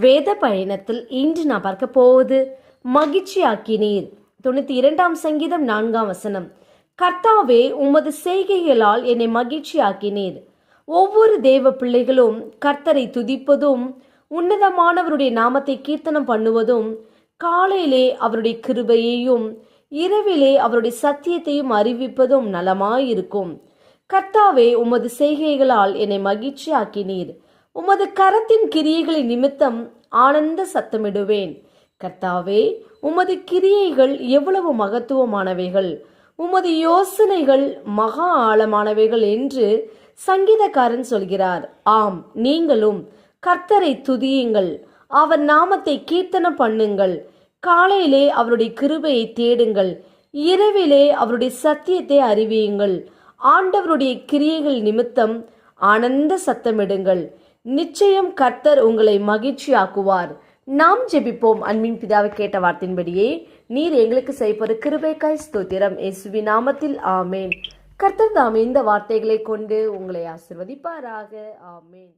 வேத பயணத்தில் இன்று நான் பார்க்க போவது மகிழ்ச்சியாக்கினீர் தொண்ணூத்தி இரண்டாம் சங்கீதம் நான்காம் வசனம். கர்த்தாவே உமது செய்கைகளால் என்னை மகிழ்ச்சியாக்கினீர் ஒவ்வொரு தேவ பிள்ளைகளும் கர்த்தரை துதிப்பதும் உன்னதமானவருடைய நாமத்தை கீர்த்தனம் பண்ணுவதும் காலையிலே அவருடைய கிருபையையும் இரவிலே அவருடைய சத்தியத்தையும் அறிவிப்பதும் நலமாயிருக்கும். கர்த்தாவே உமது செய்கைகளால் என்னை மகிழ்ச்சியாக்கினீர் உமது கரத்தின் கிரியைகளின் நிமித்தம் ஆனந்த சத்தமிடுவேன். கர்த்தாவே உமது கிரியைகள் எவ்வளவு மகத்துவமானவைகள். உமது யோசனைகள் மகா ஆழமானவைகள் என்று சங்கீதக்காரன் சொல்கிறார். ஆம் நீங்களும் கர்த்தரை துதியுங்கள். அவர் நாமத்தை கீர்த்தனம் பண்ணுங்கள். காலையிலே அவருடைய கிருபையை தேடுங்கள். இரவிலே அவருடைய சத்தியத்தை அறிவியுங்கள். ஆண்டவருடைய கிரியைகள் நிமித்தம் ஆனந்த சத்தமிடுங்கள். நிச்சயம் கர்த்தர் உங்களை மகிழ்ச்சியாக்குவார். நாம் ஜெபிப்போம். அன்பின் பிதாவை கேட்ட வார்த்தையின்படியே நீர் எங்களுக்கு செய்ப்பது கிருபைக்காய் ஸ்தோத்திரம். இயேசுவின் நாமத்தில் ஆமேன். கர்த்தர் தாம் இந்த வார்த்தைகளை கொண்டு உங்களை ஆசிர்வதிப்பாராக. ஆமேன்.